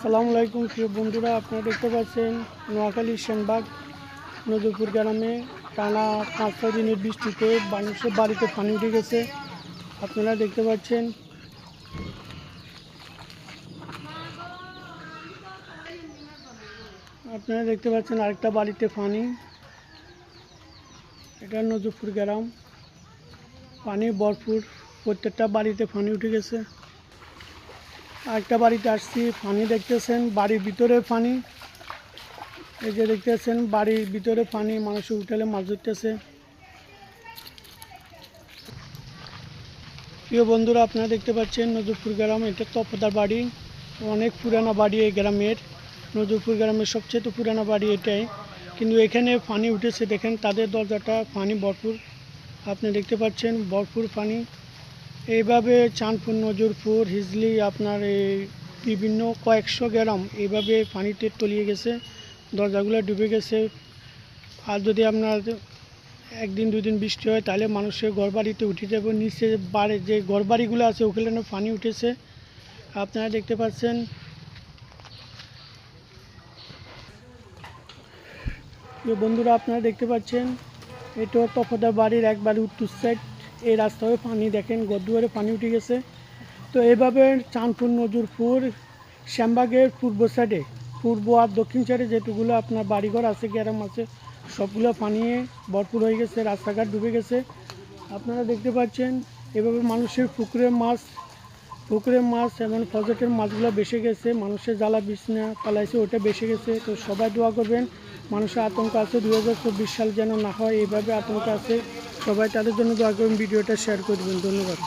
আসসালামু আলাইকুম, প্রিয় বন্ধুরা, আপনারা দেখতে পাচ্ছেন নোয়াখালী সেনবাগ নজরপুর গ্রামে টানা পাঁচ, ছয় দিনের বৃষ্টিতে মানুষের বাড়িতে পানি উঠে গেছে। আপনারা দেখতে পাচ্ছেন আপনারা দেখতে পাচ্ছেন আরেকটা বাড়িতে পানি। এটা নজরপুর গ্রাম। পানি ভরপুর, প্রত্যেকটা বাড়িতে পানি উঠে গেছে। আরেকটা বাড়িতে আসছি পানি দেখতেছেন, বাড়ির ভিতরে পানি এই যে দেখতেছেন, বাড়ির ভিতরে পানি মানুষ উঠেলে মাছ ধরতেছে। প্রিয় বন্ধুরা, আপনারা দেখতে পাচ্ছেন নজরপুর গ্রাম, এটা তপদার বাড়ি, অনেক পুরানো বাড়ি এই গ্রামের। নজরপুর গ্রামের সবচেয়ে তো পুরানো বাড়ি এটাই। কিন্তু এখানে পানি উঠেছে, দেখেন, তাদের দরজাটা পানি ভরপুর। আপনি দেখতে পাচ্ছেন, ভরপুর পানি এইভাবে চাঁদপুর, নজরপুর, হিজলি, আপনার এই বিভিন্ন কয়েকশো গ্রাম এইভাবে পানিতে তলিয়ে গেছে, দরজাগুলো ডুবে গেছে। আর যদি আপনার একদিন, দুদিন বৃষ্টি হয়, তাহলে মানুষের ঘর বাড়িতে উঠে যাবে, নিচে বাড়ি যে ঘর বাড়িগুলো আছে, ওখানে পানি উঠেছে। আপনারা দেখতে পাচ্ছেন বন্ধুরা, আপনারা দেখতে পাচ্ছেন, এটা তপদার বাড়ির একবার উত্তর সাইড এই রাস্তায় পানি দেখেন গদুয়ারে পানি উঠে গেছে। তো এইভাবে চাঁদপুর, নজরপুর, শ্যামবাগের পূর্ব সাইডে পূর্ব আর দক্ষিণ সাইডে যেটুকুলো আপনার বাড়িঘর আছে গ্রাম আছে, সবগুলো পানিয়ে ভরপুর হয়ে গেছে, রাস্তাঘাট ডুবে গেছে। আপনারা দেখতে পাচ্ছেন, এভাবে মানুষের পুকুরের মাছ পুকুরের মাছ এবং ফজটের মাছগুলো বেসে গেছে, মানুষের জ্বালা বিছনা পালাইছে ওটা বেসে গেছে। তো সবাই দোয়া করবেন, মানুষের আতঙ্ক আছে দু হাজার চব্বিশ সাল যেন না হয়, এইভাবে আতঙ্ক আছে। সবাই তাদের জন্য দোয়া করবেন ভিডিওটা শেয়ার করবেন। ধন্যবাদ।